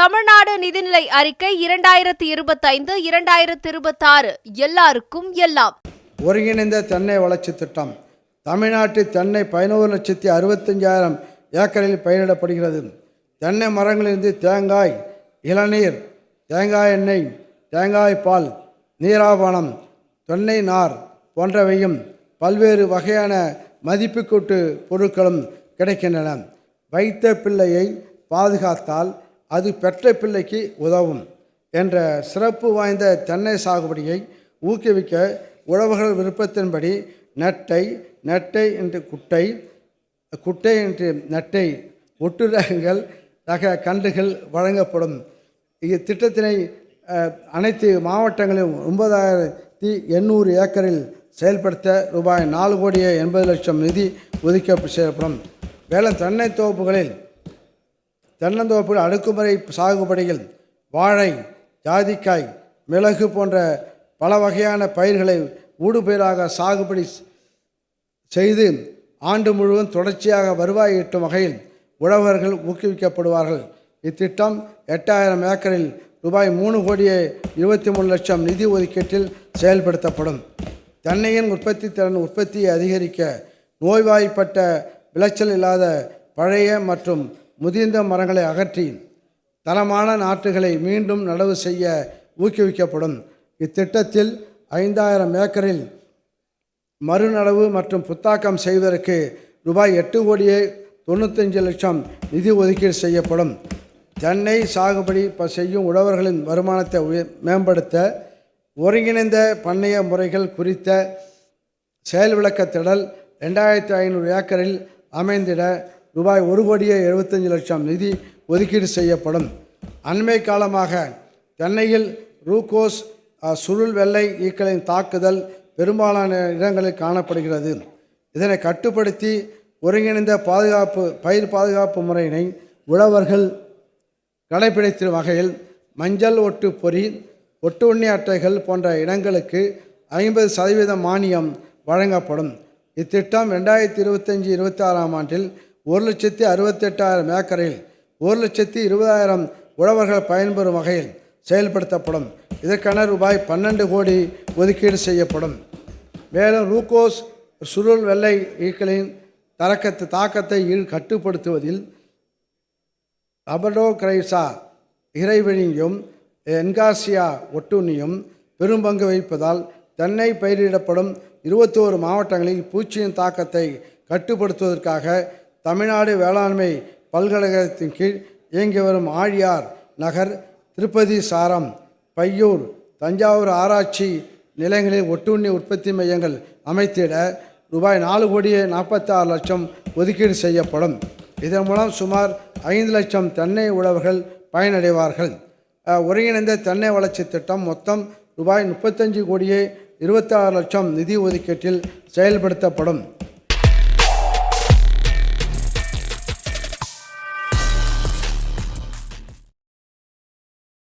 தமிழ்நாடு நிதிநிலை அறிக்கை இரண்டாயிரத்தி இருபத்தைந்து இரண்டாயிரத்தி இருபத்தாறு. எல்லாருக்கும் எல்லாம். ஒருங்கிணைந்த தென்னை வளர்ச்சி திட்டம். தமிழ்நாட்டில் தென்னை பதினோரு லட்சத்தி அறுபத்தஞ்சாயிரம் ஏக்கரில் பயிரிடப்படுகிறது. தென்னை மரங்களிலிருந்து தேங்காய் இளநீர் தேங்காய் எண்ணெய் தேங்காய் பால் நீராவணம் தென்னை நார் போன்றவையும் பல்வேறு வகையான மதிப்புக்கூட்டு பொருட்களும் கிடைக்கின்றன. வைத்த பிள்ளையை பாதுகாத்தால் அது பெற்ற பிள்ளைக்கு உதவும் என்ற சிறப்பு வாய்ந்த தென்னை சாகுபடியை ஊக்குவிக்க உழவர்கள் விருப்பத்தின்படி நட்டை நெட்டை என்று குட்டை குட்டை என்று நட்டை ஒட்டு ரகங்கள் ரக கன்றுகள் வழங்கப்படும். இத்திட்டத்தினை அனைத்து மாவட்டங்களிலும் ஒன்பதாயிரத்தி எண்ணூறு ஏக்கரில் செயல்படுத்த ரூபாய் நாலு கோடியே எண்பது லட்சம் நிதி ஒதுக்க செய்யப்படும். வேளாண் தென்னை தோப்புகளில் தென்னந்தோப்பில் அடுக்குமுறை சாகுபடியில் வாழை ஜாதிக்காய் மிளகு போன்ற பல வகையான பயிர்களை ஊடுபயிராக சாகுபடி செய்து ஆண்டு முழுவதும் தொடர்ச்சியாக வருவாய் ஈட்டும் வகையில் உழவர்கள் ஊக்குவிக்கப்படுவார்கள். இத்திட்டம் எட்டாயிரம் ஏக்கரில் ரூபாய் மூணு கோடியே இருபத்தி மூணு லட்சம் நிதி ஒதுக்கீட்டில் செயல்படுத்தப்படும். தென்னையின் உற்பத்தி திறன் உற்பத்தியை அதிகரிக்க நோய்வாய்ப்பட்ட விளைச்சல் இல்லாத பழைய மற்றும் முதிர்ந்த மரங்களை அகற்றி தரமான நாற்றுகளை மீண்டும் நடவு செய்ய ஊக்குவிக்கப்படும். இத்திட்டத்தில் ஐந்தாயிரம் ஏக்கரில் மறுநடவு மற்றும் புத்தாக்கம் செய்வதற்கு ரூபாய் எட்டு கோடியே தொண்ணூத்தஞ்சு லட்சம் நிதி ஒதுக்கீடு செய்யப்படும். தென்னை சாகுபடி செய்யும் உழவர்களின் வருமானத்தை மேம்படுத்த ஒருங்கிணைந்த பண்ணைய முறைகள் குறித்த செயல் விளக்கத்திடல் ரெண்டாயிரத்தி ஐநூறு ஏக்கரில் அமைந்திட ரூபாய் ஒரு கோடியே எழுபத்தஞ்சு லட்சம் நிதி ஒதுக்கீடு செய்யப்படும். அண்மை காலமாக தென்னையில் ரூகோஸ் சுருள் வெள்ளை ஈக்களின் தாக்குதல் பெரும்பாலான இடங்களில் காணப்படுகிறது. இதனை கட்டுப்படுத்தி ஒருங்கிணைந்த பாதுகாப்பு பயிர் பாதுகாப்பு முறையினை உழவர்கள் கடைபிடித்திடும் வகையில் மஞ்சள் ஒட்டு பொறி ஒட்டு உண்ணி அட்டைகள் போன்ற இடங்களுக்கு ஐம்பது சதவீத மானியம் வழங்கப்படும். இத்திட்டம் ரெண்டாயிரத்தி இருபத்தஞ்சி இருபத்தாறாம் ஆண்டில் ஒரு லட்சத்தி அறுபத்தெட்டாயிரம் ஏக்கரில் ஒரு லட்சத்தி இருபதாயிரம் உழவர்கள் பயன்பெறும் வகையில் செயல்படுத்தப்படும். இதற்கான ரூபாய் பன்னெண்டு கோடி ஒதுக்கீடு செய்யப்படும். மேலும் ரூகோஸ் சுருள் வெள்ளை ஈக்களின் தரக்கத்து தாக்கத்தை ஈ- கட்டுப்படுத்துவதில் அபடோக்ரைசா இறைவழியும் என்காசியா ஒட்டுண்ணியும் பெரும் பங்கு வகிப்பதால் தென்னை பயிரிடப்படும் இருபத்தோரு மாவட்டங்களில் பூச்சியின் தாக்கத்தை கட்டுப்படுத்துவதற்காக தமிழ்நாடு வேளாண்மை பல்கலைக்கழகத்தின் கீழ் இயங்கி வரும் ஆழியார் நகர் திருப்பதி சாரம் பையூர் தஞ்சாவூர் ஆராய்ச்சி நிலையங்களில் ஒட்டுண்ணி உற்பத்தி மையங்கள் அமைத்திட ரூபாய் நாலு கோடியே நாற்பத்தாறு லட்சம் ஒதுக்கீடு செய்யப்படும். இதன் மூலம் சுமார் ஐந்து லட்சம் தென்னை உழவர்கள் பயனடைவார்கள். ஒருங்கிணைந்த தென்னை வளர்ச்சி திட்டம் மொத்தம் ரூபாய் முப்பத்தஞ்சு கோடியே இருபத்தாறு லட்சம் நிதி ஒதுக்கீட்டில் செயல்படுத்தப்படும்.